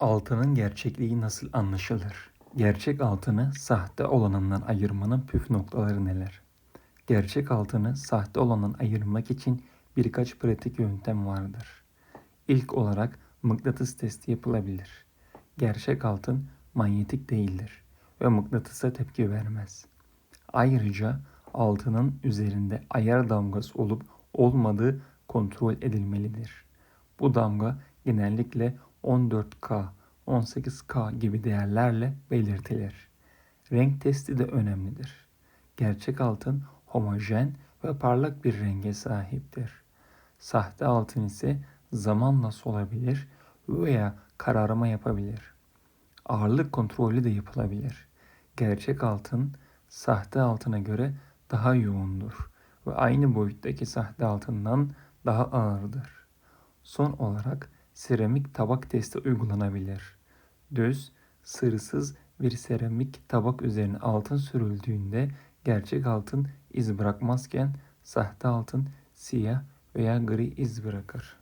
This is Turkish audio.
Altının gerçekliği nasıl anlaşılır? Gerçek altını sahte olanından ayırmanın püf noktaları neler? Gerçek altını sahte olandan ayırmak için birkaç pratik yöntem vardır. İlk olarak mıknatıs testi yapılabilir. Gerçek altın manyetik değildir ve mıknatısa tepki vermez. Ayrıca altının üzerinde ayar damgası olup olmadığı kontrol edilmelidir. Bu damga genellikle 14K, 18K gibi değerlerle belirtilir. Renk testi de önemlidir. Gerçek altın homojen ve parlak bir renge sahiptir. Sahte altın ise zamanla solabilir veya kararma yapabilir. Ağırlık kontrolü de yapılabilir. Gerçek altın sahte altına göre daha yoğundur ve aynı boyuttaki sahte altından daha ağırdır. Son olarak seramik tabak testi uygulanabilir. Düz, sırısız bir seramik tabak üzerine altın sürüldüğünde gerçek altın iz bırakmazken sahte altın siyah veya gri iz bırakır.